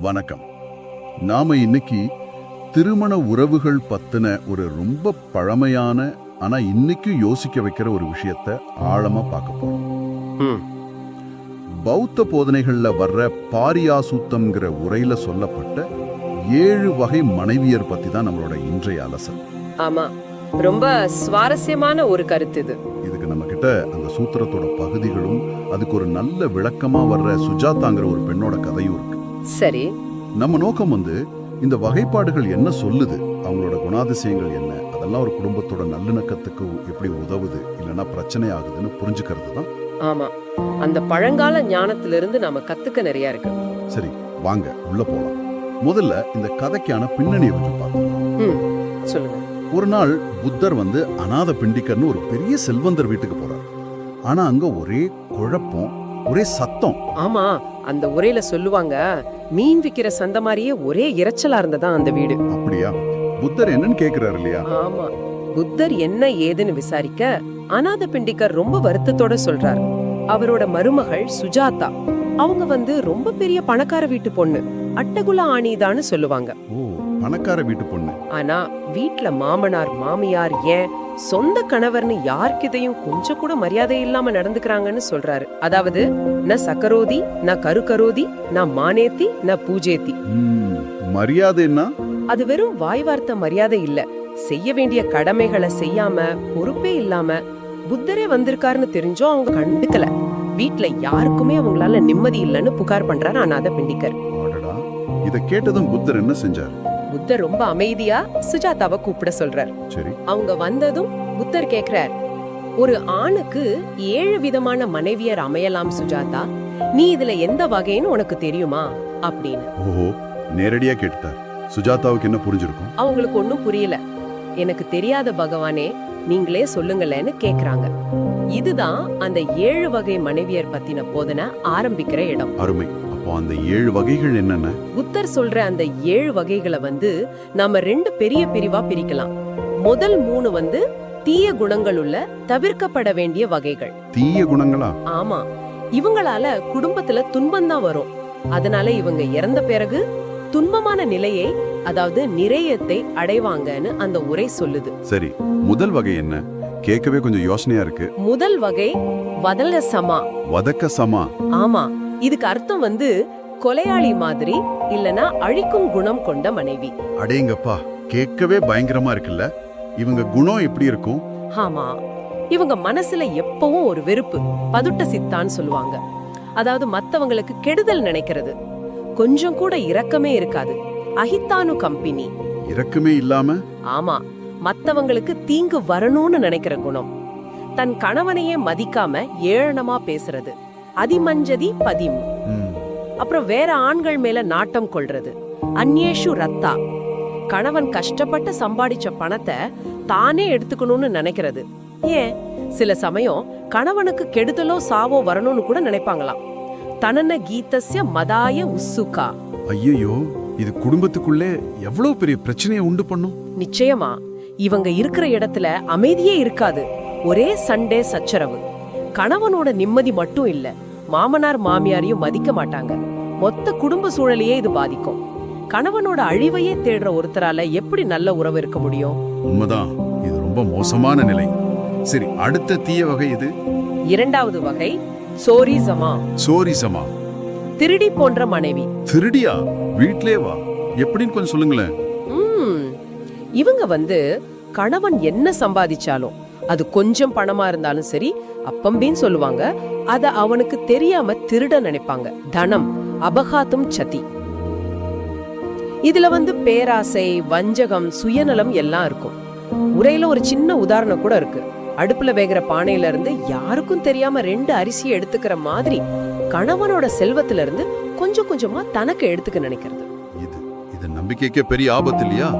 வணக்கம். நாம இன்னைக்கு திருமண உறவுகள் பத்தின ஒரு ரொம்ப பழமையான ஆனா இன்னைக்கும் யோசிக்க வைக்கிற ஒரு விஷயத்த ஆழமா பார்க்க போறோம். பௌத்த போதனைகள்ல வர்ற பாரியாசூத்தம்ங்கிற உரையில சொல்லப்பட்ட ஏழு வகை மனைவியர் பத்தி தான் நம்மளோட இன்றைய அலசல். ஆமா. ரொம்ப சுவாரஸ்யமான ஒரு கருத்து இது. இதுக்கு நம்ம கிட்ட அந்த சூத்திரத்தோட பகுதிகளும் அதுக்கு ஒரு நல்ல விளக்கமா வர்ற சுஜாதாங்கிற ஒரு பெண்ணோட கதையும் இருக்கு. சரி. நம்ம நோக்கம் வந்து இந்த வகைப்பாடுகள் என்ன சொல்லுது அவங்களோட குணாதிசயங்கள் என்ன அதெல்லாம் ஒரு குடும்பத்தோட நல்லிணக்கத்துக்கு எப்படி உதவுது இல்லைன்னா பிரச்சனை ஆகுதுன்னு புரிஞ்சுக்கிறது தான். ஆமா. அந்த பழங்கால ஞானத்திலிருந்து நாம கத்துக்க நிறைய இருக்கு. சரி வாங்க உள்ள போலாம். முதல்ல இந்த கதைக்கான பின்னணியை கொஞ்சம் பார்த்தோம் ம் சொல்லுங்க. ஒரு நாள் புத்தர் வந்து அநாத பிண்டிக்கர்னு ஒரு பெரிய செல்வந்தர் வீட்டுக்கு போறார். ஆனா அங்க ஒரே குழப்பம் ஒரே சத்தம். ஆமா அந்த உரையில சொல்லுவாங்க மீன் விக்கிற சந்த மாதிரியே ஒரே இரைச்சலா இருந்ததா அந்த வீடு. அப்படியா? புத்தர் என்னன்னு கேக்குறாரு இல்லையா? ஆமா புத்தர் என்ன ஏதுன்னு விசாரிக்க அநாத பிண்டிக்கர் ரொம்ப வருத்தத்தோட சொல்றார். அவரோட மருமகள் சுஜாதா அவங்க வந்து ரொம்ப பெரிய பணக்கார வீட்டு பொண்ணு அட்டகுல ஆணிதான்னு சொல்லுவாங்க. ஓ பணக்கார வீட்டு பொண்ணு. ஆனா வீட்ல மாமனார் மாமியார் ஏன் சொந்த கணவர்னு யார்கிட்டயும் கொஞ்சம் கூட மரியாதை இல்லாம நடந்துக்கறாங்கன்னு சொல்றாரு. அதாவது ந சக்கரோதி ந கருக்கரோதி ந மானேத்தி ந பூஜேத்தி. மரியாதைன்னா? அது வெறும் வாய் வார்த்தை மரியாதை இல்ல. செய்ய வேண்டிய கடமைகளை செய்யாம பொறுப்பே இல்லாம புத்தரே வந்திருக்காருன்னு தெரிஞ்சும் அவங்க கண்டுக்கல. வீட்ல யாருக்குமே அவங்களால நிம்மதி இல்லைன்னு புகார் பண்றாரு அநாத பிண்டிக்கர் இத கேட்டதும் புத்தர் என்ன செஞ்சார்? புத்தர் ரொம்ப அமைதியா சுஜாதாவை கூப்பிட சொல்றார். அவங்க வந்ததும் புத்தர் கேக்குறார் ஒரு ஆணுக்கு ஏழு விதமான மனைவியர் அமையலாம் சுஜாதா. நீ இதுல எந்த வகைன்னு உனக்கு தெரியுமா? அப்படின்னு. ஓஹோ நேரடியா கேட்டுட்டார். சுஜாதாவுக்கு என்ன புரிஞ்சிருக்கும்? அவங்களுக்கு ஒண்ணும் புரியல. எனக்கு தெரியாத பகவானே நீங்களே சொல்லுங்களேன்னு கேக்குறாங்க. இதுதான் அந்த ஏழு வகை மனைவியர் பத்தின போதனை ஆரம்பிக்கிற இடம். அருமை. அப்போ அந்த ஏழு வகைகள் என்னென்ன? புத்தர் சொல்ற அந்த ஏழு வகைகளை வந்து நாம ரெண்டு பெரிய பிரிவா பிரிக்கலாம். முதல் மூணு வந்து தீய குணங்கள் உள்ள தவிர்க்கப்பட வேண்டிய வகைகள். தீய குணங்களா? ஆமா. இவங்களால குடும்பத்துல துன்பம் தான் வரும். அதனால இவங்க இறந்த பிறகு துன்பமான நிலையை அதாவது நிறையத்தை அடைவாங்கன்னு அந்த உரை சொல்லுது. சரி முதல் வகை என்ன? கேட்கவே கொஞ்சம் யோசனையா இருக்கு. முதல் வகை வதல சமா வதக்க சமா ஆமா. இதுக்கு அர்த்தம் வந்து கொலையாளி மாதிரி இல்லனா அழிக்கும் குணம் கொண்ட மனைவி. அடேங்கப்பா கேட்கவே பயங்கரமா இருக்குல்ல? இவங்க குணம் எப்படி இருக்கும்? ஆமா இவங்க மனசுல எப்பவும் ஒரு வெறுப்பு பதுட்ட சித்தான்னு சொல்லுவாங்க. அதாவது மத்தவங்களுக்கு கெடுதல் நினைக்கிறது. கொஞ்சம் கூட இரக்கமே இருக்காது. அஹித்தானு கம்பெனி. இரக்கமே இல்லாம? ஆமா மத்தவங்களுக்கு தீங்கு வரணும்னு நினைக்கிற குணம். தன் கணவனையே மதிக்காம ஏளனமா பேசுறது. அதிமஞ்சதி பதிம். அப்புறம் வேற ஆண்கள் மேல நாட்டம் கொள்றது. அந்நேஷு ரத்தா. கணவன் கஷ்டப்பட்டு சம்பாதிச்ச பணத்தை தானே எடுத்துக்கணும்னு நினைக்கிறது. ஏன்? சில சமயம் கணவனுக்கு கெடுதலோ சாவோ வரணும்னு கூட நினைப்பாங்களாம். தனன கீதஸ்ய மதாய உசுகா ஐயையோ இது குடும்பத்துக்குள்ளே எவ்வளவு பெரிய பிரச்சனையை உண்டு பண்ணும்? நிச்சயமா. இவங்க இருக்கிற இடத்துல அமைதியே இருக்காது. ஒரே சண்டே சச்சரவு. கணவனோட நிம்மதி மட்டும் இல்ல. மாமனார் மாமியாரையும் மதிக்க மாட்டாங்க. மொத்த குடும்ப சூழலையே இது பாதிக்கும். கணவனோட அழிவையே தேடுற ஒருத்தரால எப்படி நல்ல உறவு இருக்க முடியும்? உண்மைதான். இது ரொம்ப மோசமான நிலை. சரி அடுத்த தீய வகை இது இரண்டாவது வகை சோரிசமா சோரிசமா திருடி போன்ற மனைவி. திருடியா? வீட்லயே வா. எப்படின்னு கொஞ்சம் சொல்லுங்களேன். இவங்க வந்து கணவன் என்ன சம்பாதிச்சாலும் அது கொஞ்சம் பணமா இருந்தாலும் சரி அப்பம்பின்னு சொல்லுவாங்க. அத அவனுக்கு தெரியாம திருட நினைப்பாங்க. தனம் அபகாத்தம் சதி. இதுல வந்து பேராசை வஞ்சகம் சுயநலம் எல்லாம் இருக்கும். உரையில ஒரு சின்ன உதாரணம் கூட இருக்கு. அடுப்புல வேகிற பானையில இருந்து யாருக்கும் தெரியாம ரெண்டு அரிசியை எடுத்துக்கிற மாதிரி கணவனோட செல்வத்துல இருந்து கொஞ்சம் கொஞ்சமா தனக்கு எடுத்துக்க நினைக்கிறது. இது இது நம்பிக்கைக்கே பெரிய ஆபத்து இல்லையா?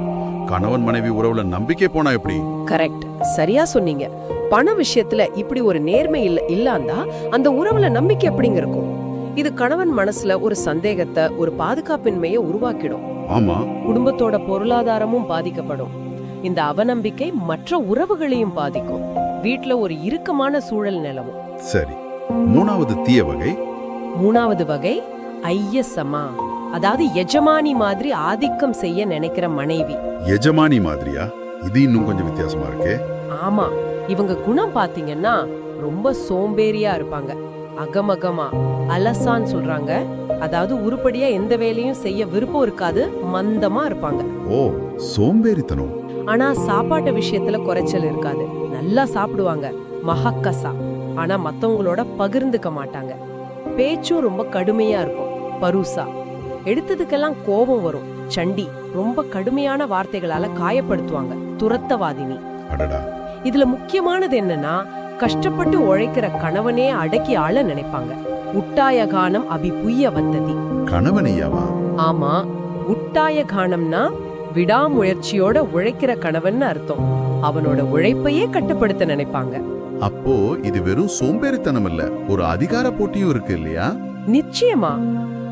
கணவன் மனைவி உறவுல நம்பிக்கை போனா எப்படி? கரெக்ட். சரியா சொன்னீங்க. பண விஷயத்துல இப்படி ஒரு நேர்மை இல்ல இல்லாந்தா அந்த உறவுல நம்பிக்கை எப்படிங்க இருக்கும்? இது கணவன் மனசுல ஒரு சந்தேகத்தை ஒரு பாதுகாப்பின்மையை உருவாக்கிடும். ஆமா. குடும்பத்தோட பொருளாதாரமும் பாதிக்கப்படும். இந்த அவநம்பிக்கை மற்ற உறவுகளையும் பாதிக்கும். வீட்ல ஒரு இறுக்கமான சூழல் நிலவும். சரி. மூணாவது தீய வகை? மூணாவது வகை ஐயசமா. அதாவது எஜமானி மாதிரி ஆதிக்கம் செய்ய நினைக்கிற மனைவி. எஜமானி மாதிரியா? இது இன்னும் கொஞ்சம் வித்தியாசமா இருக்கே. ஆமா. இவங்க குணம் பாத்தீங்கன்னா ரொம்ப சோம்பேறியா இருப்பாங்க. அகமகமா அலசான்னு சொல்றாங்க. அதாவது உருப்படியா எந்த வேலையும் செய்ய விருப்பம் இருக்காது மந்தமா இருப்பாங்க. ஓ சோம்பேறித்தனம். ஆனா சாப்பாட்டு விஷயத்துல குறைச்சல் இருக்காது. நல்லா சாப்பிடுவாங்க. மஹக்கசா ஆனா மத்தவங்களோட பகிர்ந்துக்க மாட்டாங்க. பேச்சும் ரொம்ப கடுமையா இருக்கும். பருசா. எடுத்ததுக்கெல்லாம் கோபம் வரும். சண்டி ரொம்ப கடுமையான வார்த்தைகளால காயப்படுத்துவாங்க. துரத்தவாதினி. இதுல முக்கியமானது என்னன்னா கஷ்டப்பட்டு உழைக்கிற கணவனே அடக்கி ஆள நினைப்பாங்க. உட்டாய கானம் அபிபுய்ய வந்ததி. கணவனையாவா? ஆமா. உட்டாய கானம்னா விடாமுயற்சியோட உழைக்கிற கணவன் அர்த்தம். அவனோட உழைப்பையே கட்டுப்படுத்த நினைப்பாங்க. அப்போ இது வெறும் சோம்பேறித்தனம் இல்ல ஒரு அதிகார போட்டியும் இருக்கு இல்லையா? நிச்சயமா.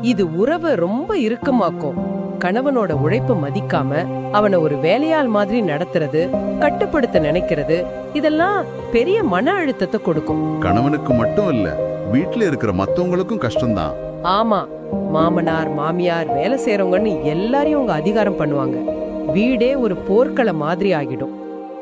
இது உறவை ரொம்ப இறுக்கமாக்கும். கணவனோட உழைப்ப மதிக்காம அவனை ஒரு வேலையாள் மாதிரி நடத்துறது கட்டுப்படுத்த நினைக்கிறது இதெல்லாம் பெரிய மன அழுத்தத்தை கொடுக்கும். கணவனுக்கு மட்டும் இல்ல வீட்ல இருக்கிற மத்தவங்களுக்கும் கஷ்டம்தான். ஆமா மாமனார் மாமியார் வேலை செய்யறவங்கன்னு எல்லாரையும் அவங்க அதிகாரம் பண்ணுவாங்க. வீடே ஒரு போர்க்களம் மாதிரி ஆகிடும்.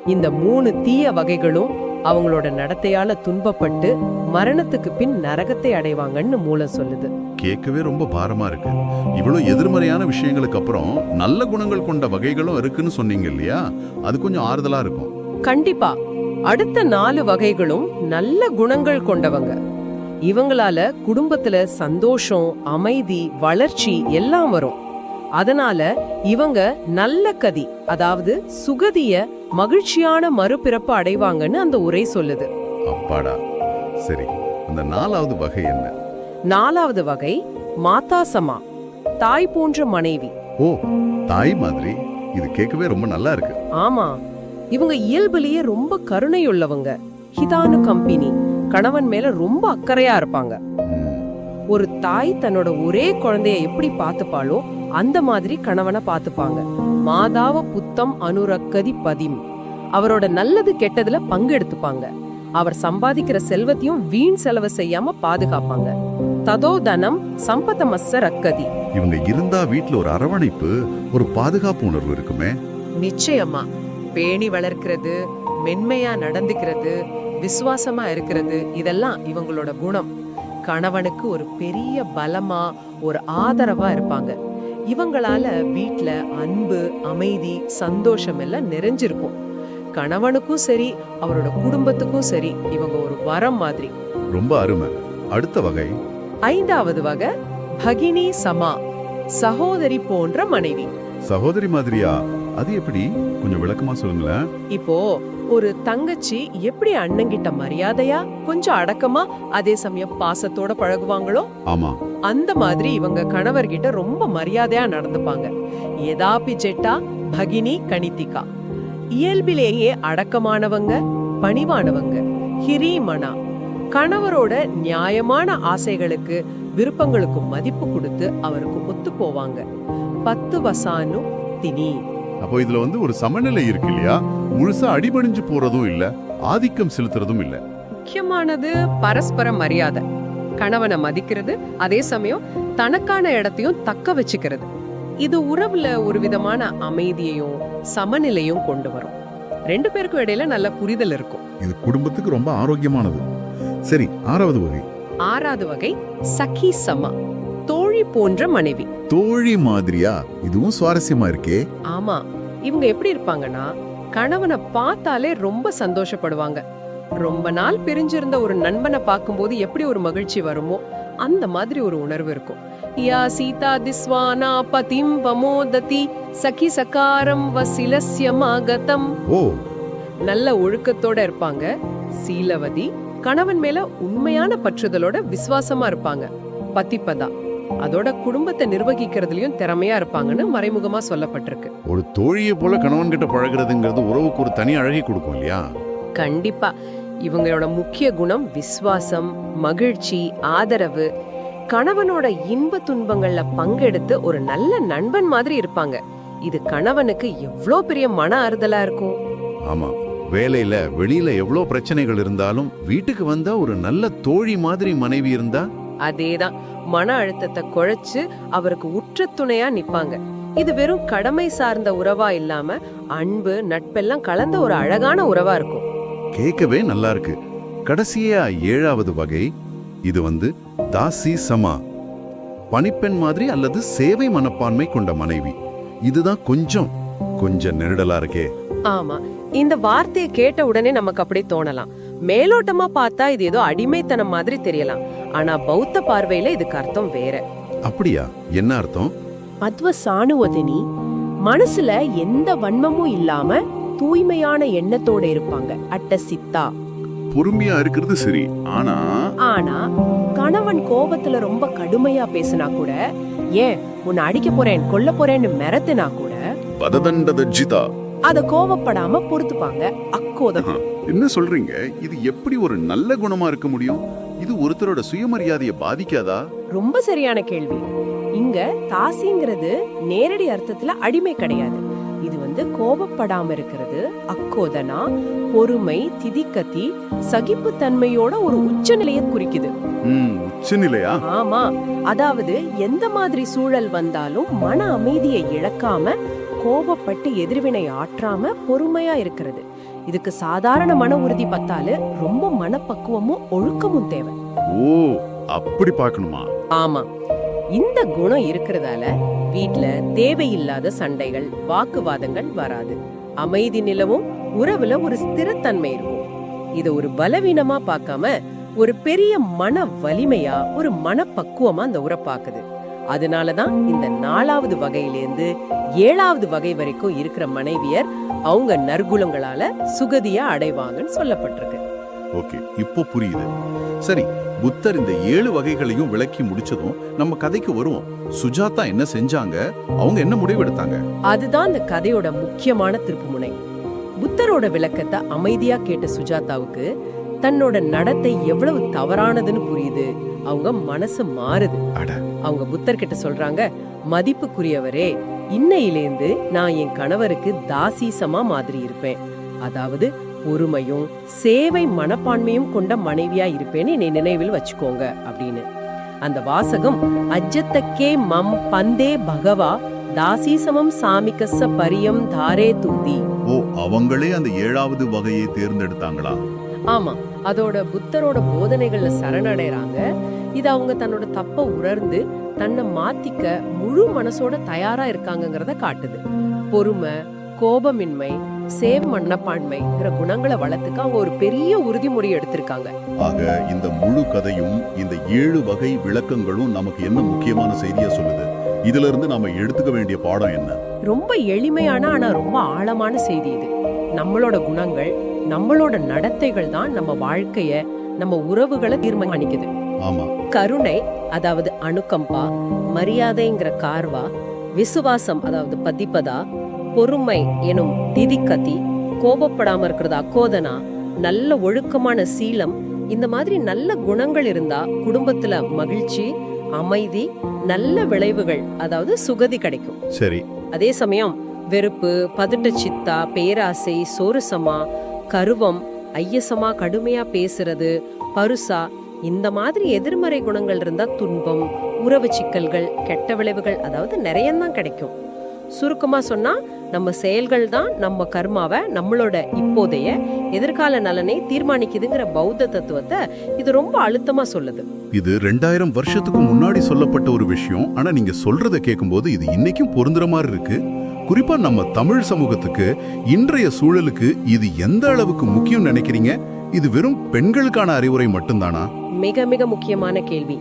இந்த மூணு தீய வகைகளும் அவங்களோட நடத்தையால துன்பப்பட்டு மரணத்துக்கு பின் நரகத்தை அடைவாங்கன்னு மூலம் சொல்லுது. கேட்கவே ரொம்ப பாரமா இருக்கு. இவ்வளவு எதிர்மறையான விஷயங்களுக்கு அப்புறம் நல்ல குணங்கள் கொண்ட வகைகளும் இருக்குன்னு சொன்னீங்க இல்லையா? அது கொஞ்சம் ஆறுதலா இருக்கும். கண்டிப்பா. அடுத்த நாலு வகைகளும் நல்ல குணங்கள் கொண்டவங்க. இவங்களால குடும்பத்துல சந்தோஷம் அமைதி வளர்ச்சி எல்லாம் வரும். அதனால இவங்க நல்ல கதி அதாவது சுகதிய மகிழ்ச்சியான மறுபிறப்பு அடைவாங்கன்னு அந்த உரை சொல்லுது. அப்பாடா. சரி அந்த நாலாவது வகை என்ன? நாலாவது வகை மாதாசமா தாய் போன்ற மனைவி. ஓ தாய் மாதிரி. இது கேட்கவே ரொம்ப நல்லா இருக்கு. ஆமா இவங்க இயல்புலயே ரொம்ப கருணையுள்ளவங்க. ஹிதானு கம்பெனி கணவன் மேல ரொம்ப அக்கறையா இருப்பாங்க. ஒரு தாய் தன்னோட ஒரே குழந்தைய எப்படி பார்த்துப்பாளோ அந்த மாதிரி கணவனை பார்த்துப்பாங்க. மாதாவ புத்தம் அனுரக்கதி பதிம். அவரோட நல்லது கெட்டதுல பங்கெடுத்துப்பாங்க அவர் சம்பாதிக்கிற செல்வத்தையும் வீண் செலவு செய்யாம பாதுகாப்பாங்க. ததோ தனம் சம்பதமஸ்ஸ ரக்கதி. இவங்க இருந்தா வீட்ல ஒரு அரவணைப்பு ஒரு பாதுகாப்பு உணர்வு இருக்குமே? நிச்சயமா. பேணி வளர்க்கிறது மென்மையா நடந்துக்கிறது விசுவாசமா இருக்கிறது இதெல்லாம் இவங்களோட குணம். கணவனுக்கு ஒரு பெரிய பலமா ஒரு ஆதரவா இருப்பாங்க. இவங்களால வீட்ல அன்பு அமைதி சந்தோஷம் எல்லாம் நிறைஞ்சிருக்கும். கணவனுக்கும் சரி அவரோட குடும்பத்துக்கும் சரி இவங்க ஒரு வரம் மாதிரி. ரொம்ப அருமை. அடுத்த வகை. ஐந்தாவது வகை பகினி சமா சகோதரி போன்ற மனைவி. சகோதரி மாதிரியா? அது எப்படி? கொஞ்சம் விளக்கமா சொல்லுங்களேன். இப்போ ஒரு தங்கச்சி எப்படி அண்ணங்கிட்ட மரியாதையா கொஞ்சம் அடக்கமா அதே சமயம் பாசத்தோட பழகுவாங்களோ? ஆமா. அந்த மாதிரி இவங்க கணவர்கிட்ட ரொம்ப மரியாதையா நடந்துப்பாங்க. எதாபி ஜெட்டா பகினி கணித்திகா. இயல்பிலேயே அடக்கமானவங்க பணிவானவங்க ஹிரீமனா. கணவரோட நியாயமான ஆசைகளுக்கு விருப்பங்களுக்கு மதிப்பு கொடுத்து அவருக்கு ஒத்து போவாங்க. பத்து வசானு தினி அப்போ இதுல வந்து ஒரு சமநிலை இருக்கு இல்லையா? முழுசா அடிபணிஞ்சு போறதும் இல்ல ஆதிக்கம் செலுத்துறதும் இல்ல. முக்கியமானது பரஸ்பர மரியாதை. கணவனை மதிக்கிறது அதே சமயம் தனக்கான இடத்தையும் தக்க வச்சுக்கிறது. இது உறவுல ஒரு விதமான அமைதியையும் சமநிலையும் கொண்டு வரும். ரெண்டு பேருக்கும் இடையில நல்ல புரிதல் இருக்கும். இது குடும்பத்துக்கு ரொம்ப ஆரோக்கியமானது. சரி ஆறாவது வகை. ஆறாவது வகை சகி சமா. போன்ற மனைவி. தோழி மாதிரியா? இதுவும் சுவாரஸ்யமா இருக்கே. ஆமா. இவங்க எப்படி இருப்பாங்கன்னா கணவனை பார்த்தாலே ரொம்ப சந்தோஷப்படுவாங்க. ரொம்ப நாள் பிரிஞ்சிருந்த ஒரு நண்பனை பார்க்கும்போது எப்படி ஒரு மகிழ்ச்சி வருமோ அந்த மாதிரி ஒரு உணர்வு இருக்கும். யா சீதா திஸ்வானா பதிம் வமோததி சகி சகாரம் வசிலஸ்யமாகதம். ஓ. நல்ல ஒழுக்கத்தோட இருப்பாங்க. சீலவதி கணவன் மேல உண்மையான பற்றுதலோட விசுவாசமா இருப்பாங்க. பதிப்பதா அதோட குடும்பத்தை நிர்வகிக்கிறதுலயும் திறமையா இருப்பாங்கன்னு மறைமுகமா சொல்லப்பட்டிருக்கு. ஒரு தோழியை போல கணவன் கிட்ட பழகுறதுங்கிறது உறவுக்கு ஒரு தனி அழகை கொடுக்கும் இல்லையா? கண்டிப்பா. இவங்களோட முக்கிய குணம் விசுவாசம் மகிழ்ச்சி ஆதரவு. கணவனோட இன்ப துன்பங்கள்ல பங்கெடுத்து ஒரு நல்ல நண்பன் மாதிரி இருப்பாங்க. இது கணவனுக்கு எவ்ளோ பெரிய மன ஆறுதலா இருக்கும். ஆமா. வேலையில வெளியில எவ்வளவு பிரச்சனைகள் இருந்தாலும் வீட்டுக்கு வந்தா ஒரு நல்ல தோழி மாதிரி மனைவி இருந்தா அதேதான். மன அழுத்தத்தை குறைச்சு அவருக்கு உற்ற துணையா நிப்பாங்க. இது வெறும் கடமை சார்ந்த உறவா இல்லாம அன்பு நட்பெல்லாம் கலந்த ஒரு அழகான உறவா இருக்கும். கேட்கவே நல்லா இருக்கு. கடைசியா ஏழாவது வகை இது வந்து தாசி சமா. பணிப்பெண் மாதிரி அல்லது சேவை மனப்பான்மை கொண்ட மனைவி. இதுதான் கொஞ்சம் கொஞ்சம் நெருடலா இருக்கே. ஆமா இந்த வார்த்தையை கேட்ட உடனே நமக்கு அப்படி தோணலாம். மேலோட்டமா பார்த்தா இது ஏதோ அடிமைத்தனம் மாதிரி தெரியலாம். ஆனா பௌத்த பார்வையில இதுக்கு அர்த்தம் வேற. அப்படியா? என்ன அர்த்தம்? மத்வ சாணுவதினி மனசுல எந்த வன்மமும் இல்லாம தூய்மையான எண்ணத்தோட இருப்பாங்க. அட்ட சித்தா. பொறுமையா இருக்கிறது சரி. ஆனா ஆனா கணவன் கோபத்துல ரொம்ப கடுமையா பேசினா கூட ஏன் உன்னை அடிக்க போறேன் கொல்ல போறேன்னு மிரத்தினா கூட வததண்டத ஜிதா. அத கோவப்படாம பொறுத்துப்பாங்க. அக்கோதம். என்ன சொல்றீங்க? இது எப்படி ஒரு நல்ல குணமா இருக்க முடியும்? இது ஒருத்தரோட சுயமரியாதையை பாதிக்காதா? ரொம்ப சரியான கேள்வி. இங்க தாசிங்கிறது நேரடி அர்த்தத்துல அடிமை கிடையாது. இது வந்து கோபப்படாம இருக்கிறது அக்கோதனா பொறுமை திதிக்கத்தி சகிப்புத்தன்மையோட ஒரு உச்சநிலையை குறிக்குது. உச்சநிலையா? ஆமா. அதாவது எந்த மாதிரி சூழல் வந்தாலும் மன அமைதியை இழக்காம கோபப்பட்டு எதிர்வினை ஆற்றாம பொறுமையா இருக்கிறது. இதுக்கு சாதாரண மன உறுதி பத்தாலு ரொம்ப மனப்பக்குவமும் ஒழுக்கமும் தேவை. ஓ அப்படி பார்க்கணுமா? ஆமா. இந்த குணம் இருக்கிறதால வீட்ல தேவையில்லாத சண்டைகள் வாக்குவாதங்கள் வராது. அமைதி நிலவும் உறவுல ஒரு ஸ்திரத்தன்மை இருக்கும். இத ஒரு பலவீனமா பார்க்காம ஒரு பெரிய மன வலிமையா ஒரு மனப்பக்குவமா அந்த உரை பாக்குது அதனாலதான் இந்த நாலாவது வகையிலேருந்து ஏழாவது வகை வரைக்கும் இருக்கிற மனைவியர் அவங்க நற்குணங்களால சுகதியா அடைவாங்கன்னு சொல்லப்பட்டிருக்கு. ஓகே இப்போ புரியுது. சரி புத்தர் இந்த ஏழு வகைகளையும் விளக்கி முடிச்சதும் நம்ம கதைக்கு வருவோம். சுஜாதா என்ன செஞ்சாங்க? அவங்க என்ன முடிவெடுத்தாங்க அதுதான் இந்த கதையோட முக்கியமான திருப்புமுனை புத்தரோட விளக்கத்தை அமைதியா கேட்ட சுஜாதாவுக்கு தன்னோட நடத்தை எவ்வளவு தவறானதுன்னு புரியுது. அவங்க மனசு மாறுது. அட. அவங்க புத்தர் கிட்ட சொல்றாங்க மதிப்புக்குரியவரே இன்னையிலேந்து நான் என் கணவருக்கு தாசீசமா மாதிரி இருப்பேன். அதாவது பொறுமையும் சேவை மனப்பான்மையும் கொண்ட மனைவியா இருப்பேன்னு என்னை நினைவில் வச்சுக்கோங்க அப்படின்னு. அந்த வாசகம் அஜ்ஜத்தக்கே மம் பந்தே பகவா தாசீசமம் சாமிக்கச பரியம் தாரே தூதி. ஓ அவங்களே அந்த ஏழாவது வகையை தேர்ந்தெடுத்தாங்களா? ஆமா. அதோட புத்தரோட போதனைகள்ல சரணடைறாங்க. இது அவங்க தன்னோட தப்ப உணர்ந்து தன்னை மாத்திக்க முழு மனசோட தயாரா இருக்காங்கங்கறத காட்டுது. பொறுமை கோபமின்மை சேவ மனப்பான்மைங்கிற குணங்களை வளர்த்துக்க அவங்க ஒரு பெரிய உறுதிமொழி எடுத்திருக்காங்க. ஆக இந்த முழு கதையும் இந்த ஏழு வகை விளக்கங்களும் நமக்கு என்ன முக்கியமான செய்தியா சொல்லுது? இதுல இருந்து நாம எடுத்துக்க வேண்டிய பாடம் என்ன? ரொம்ப எளிமையான ஆனா ரொம்ப ஆழமான செய்தி இது. நம்மளோட குணங்கள் நம்மளோட நடத்தைகள் தான் நம்ம வாழ்க்கைய நம்ம உறவுகளை தீர்மானிக்குது. கருணை அதாவது அணுகம்பா மரியாதைங்கிற கார்வா விசுவாசம் அதாவது பதிப்பதா பொறுமை எனும் திதிக்கதி கோபப்படாம இருக்கிறது அக்கோதனா நல்ல ஒழுக்கமான சீலம் இந்த மாதிரி நல்ல குணங்கள் இருந்தா குடும்பத்துல மகிழ்ச்சி அமைதி நல்ல விளைவுகள் அதாவது சுகதி கிடைக்கும். சரி. அதே சமயம் வெறுப்பு பதட்ட சித்தா பேராசை சோறுசமா கருவம் ஐயசமா கடுமையா பேசுறது பருசா இந்த மாதிரி எதிர்மறை குணங்கள் இருந்தா துன்பம் உறவு சிக்கல்கள் கெட்ட விளைவுகள் அதாவது நிறைய தான் கிடைக்கும். சுருக்கமா சொன்னா நம்ம செயல்கள் தான் நம்ம கர்மாவை நம்மளோட இப்போதைய எதிர்கால நலனை தீர்மானிக்குதுங்கிற பௌத்த தத்துவத்தை இது ரொம்ப அழுத்தமா சொல்லுது. இது ரெண்டாயிரம் வருஷத்துக்கு முன்னாடி சொல்லப்பட்ட ஒரு விஷயம். ஆனா நீங்க சொல்றதை கேட்கும்போது இது இன்னைக்கும் பொருந்துற மாதிரி இருக்கு. குறிப்பா நம்ம தமிழ் சமூகத்துக்கு இன்றைய சூழலுக்கு இது எந்த அளவுக்கு முக்கியம் நினைக்கிறீங்க? இது வெறும் பெண்களுக்கான அறிவுரை மட்டும்தானா? மிக மிக முக்கியமான கேள்வி.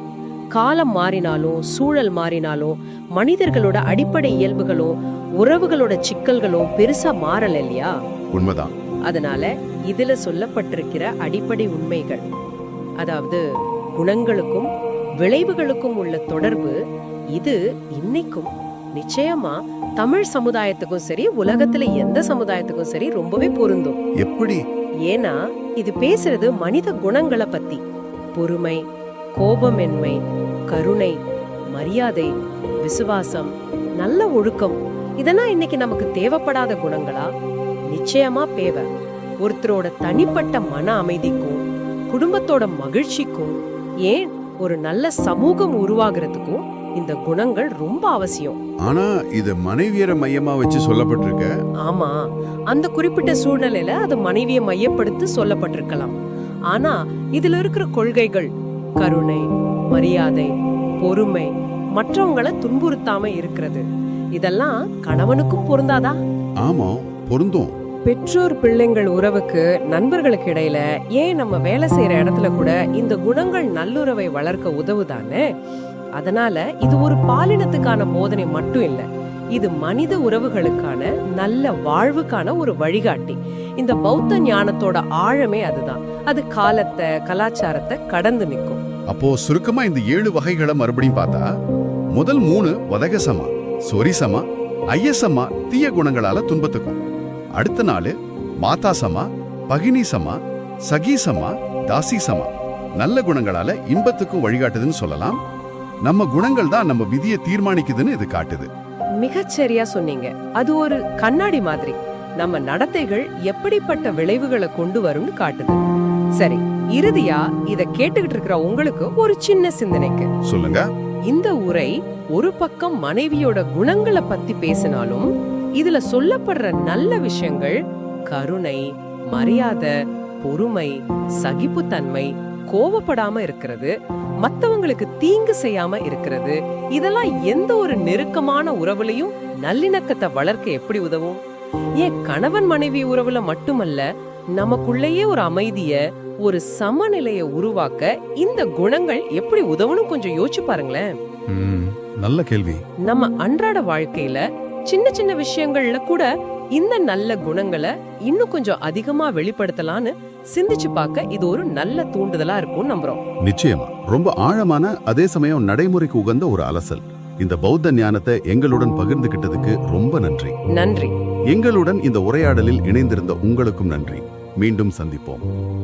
காலம் மாறினாலும் சூழல் மாறினாலும் மனிதர்களோட அடிப்படை இயல்புகளும் உறவுகளோட சிக்கல்களும் பெருசா மாறல இல்லையா? உண்மைதான். அதனால இதுல சொல்லப்பட்டிருக்கிற அடிப்படை உண்மைகள் அதாவது குணங்களுக்கும் விளைவுகளுக்கும் உள்ள தொடர்பு இது இன்னைக்கும் நிச்சயமா தமிழ் சமுதாயத்துக்கும் சரி உலகத்துல எந்த சமுதாயத்துக்கும் சரி ரொம்பவே பொருந்தும். எப்படி? ஏன்னா இது பேசுறது மனித குணங்களை பத்தி. பொறுமை கோபமென்மை கருணை மரியாதை விசுவாசம் நல்ல ஒழுக்கம். இதெல்லாம் இன்னைக்கு நமக்கு தேவைப்படாத குணங்களா? நிச்சயமா தேவை. ஒருத்தரோட தனிப்பட்ட மன அமைதிக்கும் குடும்பத்தோட மகிழ்ச்சிக்கும் ஏன் ஒரு நல்ல சமூகம் உருவாகிறதுக்கும் இந்த குணங்கள் ரொம்ப அவசியம். ஆனா இது மனைவியரை மையமா வச்சு சொல்லப்பட்டிருக்க. ஆமா அந்த குறிப்பிட்ட சூழ்நிலையில அது மனைவியை மையப்படுத்தி சொல்லப்பட்டிருக்கலாம். ஆனா இதுல இருக்கிற கொள்கைகள் கருணை மரியாதை பொறுமை மற்றவங்கள துன்புறுத்தாம இருக்கிறது. இதெல்லாம் கணவனுக்கும் பொருந்தாதா? ஆமா பொருந்தும். பெற்றோர் பிள்ளைங்கள் உறவுக்கு நண்பர்களுக்கு இடையில ஏன் நம்ம வேலை செய்யற இடத்துல கூட இந்த குணங்கள் நல்லுறவை வளர்க்க உதவுதானே அதனால இது ஒரு பாலினத்துக்கான போதனை மட்டும் இல்ல. இது மனித உறவுகளுக்கான நல்ல வாழ்வுக்கான ஒரு வழிகாட்டி. இந்த பௌத்த ஞானத்தோட ஆழமே அதுதான். அது காலத்தை கலாச்சாரத்தை கடந்து நிற்கும். அப்போ சுருக்கமா இந்த ஏழு வகைகளை மறுபடியும் பார்த்தா முதல் மூணு வதகசமா சொரிசமா ஐயசமா தீய குணங்களால துன்பத்துக்கும். அடுத்த நாள் மாதாசமா பகினிசமா சகீசமா தாசிசமா நல்ல குணங்களால இன்பத்துக்கும் வழிகாட்டுதுன்னு சொல்லலாம். நம்ம குணங்கள் தான் நம்ம விதியை தீர்மானிக்குதுன்னு இது காட்டுது. மிகச்சரியா சொன்னீங்க. அது ஒரு கண்ணாடி மாதிரி. நம்ம நடத்தைகள் எப்படிப்பட்ட விளைவுகளை கொண்டு வரும்னு காட்டுது. சரி இறுதியா இத கேட்டுக்கிட்டு இருக்கிற உங்களுக்கு ஒரு சின்ன சிந்தனைக்கு. சொல்லுங்க. இந்த உரை ஒரு பக்கம் மனைவியோட குணங்களை பத்தி பேசினாலும் இதுல சொல்லப்படுற நல்ல விஷயங்கள் கருணை மரியாதை பொறுமை சகிப்புத்தன்மை கோவப்படாம இருக்கிறது மத்தவங்களுக்கு தீங்கு செய்யாம இருக்கிறது இதெல்லாம் எந்த ஒரு நெருக்கமான உறவுலையும் நல்லிணக்கத்தை வளர்க்க எப்படி உதவும்? ஏன் கணவன் மனைவி உறவுல மட்டுமல்ல நமக்குள்ளேயே ஒரு அமைதிய ஒரு சமநிலையை உருவாக்க இந்த குணங்கள் எப்படி உதவுன்னு கொஞ்சம் யோசிச்சு பாருங்களேன். நல்ல கேள்வி. நம்ம அன்றாட வாழ்க்கையில சின்ன சின்ன விஷயங்கள்ல கூட இந்த நல்ல குணங்களை இன்னும் கொஞ்சம் அதிகமா வெளிப்படுத்தலாம்னு சிந்திச்சு பார்க்க இது ஒரு நல்ல தூண்டுதலா இருக்கும்னு நம்புறோம். நிச்சயமா. ரொம்ப ஆழமான அதே சமயம் நடைமுறைக்கு உகந்த ஒரு அலசல். இந்த பௌத்த ஞானத்தை எங்களுடன் பகிர்ந்துகிட்டதுக்கு ரொம்ப நன்றி. நன்றி. எங்களுடன் இந்த உரையாடலில் இணைந்திருந்த உங்களுக்கும் நன்றி. மீண்டும் சந்திப்போம்.